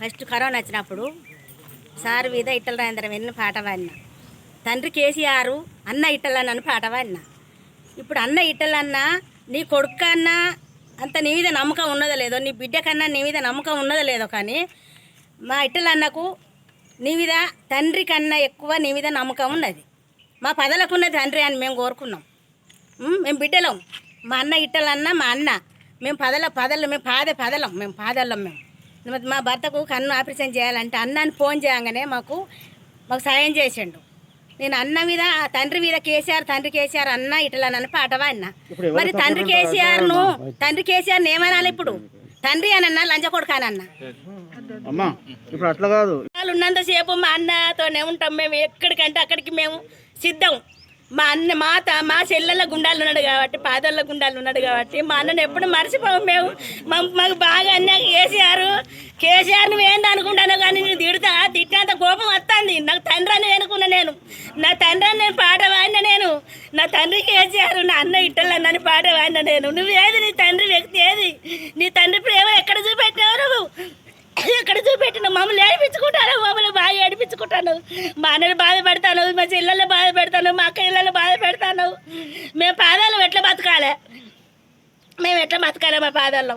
First corona వచ్చినప్పుడు sir మీద ఇట్టల రాజేంద్రం ఎన్ని పాట పాడిన. తండ్రి కేసీఆర్ అన్న ఇట్టలన్నను పాట పాడిన. ఇప్పుడు అన్న ఇట్టలన్న నీ కొడుకు అన్నా అంత నీ మీద నమ్మకం ఉన్నదో లేదో నీ బిడ్డ కన్నా నీ మీద నమ్మకం ఉన్నదో లేదో కానీ మా ఇట్టలన్నకు నీ మీద తండ్రి కన్నా ఎక్కువ నీ మీద నమ్మకం ఉన్నది. మా పదలకు తండ్రి అని మేము కోరుకున్నాం. మేము బిడ్డలం. మా అన్న ఇట్టలన్న మా అన్న. మేము పదల పదలు మేము పాదే పదలం. మేము పాదలం మేము. మా భర్తకు కన్ను ఆపరేషన్ చేయాలంటే అన్నాన్ని ఫోన్ చేయగానే మాకు మాకు సాయం చేసిండు. నేను అన్న మీద తండ్రి మీద కేసీఆర్ తండ్రి కేసీఆర్ అన్న ఇటలనని పాట పాడిన. మరి తండ్రి కేసీఆర్ను తండ్రి? కేసీఆర్ని ఏమనాలి ఇప్పుడు? తండ్రి అనన్నా లంచ కొడుకానన్నా అమ్మా ఇప్పుడు అట్లా కాదు. ఉన్నంతసేపు మా అన్నతోనే ఉంటాం మేము ఎక్కడికంటే అక్కడికి మేము సిద్ధం. మా అన్న మా మా చెల్లెళ్ళ గుండాలు ఉన్నాడు కాబట్టి పాదళ్ళ గుండాలు ఉన్నాడు కాబట్టి మా అన్నను ఎప్పుడు మర్చిపోము మేము. మాకు బాగా అన్న కేసీఆర్ కేసీఆర్ నువ్వు ఏంది అనుకుంటాను కానీ నేను తిడతా తిట్టినంత కోపం వస్తుంది నాకు తండ్రి అని అనుకున్నా నేను. నా తండ్రి అని నేను పాట వాడిన నేను. నా తండ్రి కేసీఆర్ నా అన్న ఇట్టలన్నని పాట వాడిన నేను. నువ్వేది నీ తండ్రి వ్యక్తి ఏది? నీ తండ్రి ప్రేమ ఎక్కడ చూపెట్టావు నువ్వు? ఎక్కడ చూపెట్టిన మమ్మల్ని ఏడిపించుకుంటాను? మమ్మల్ని బాగా ఏడిపించుకుంటాను? మా అన్నని బాధపడతాను? మా చెల్లెల్ని బాధ నువ్వు మా అక్క ఇళ్ళని బాధ పెడతాను మేము పాదాలు ఎట్లా బతకాలి? మేము ఎట్లా బతకాలి మా పాదాల్లో?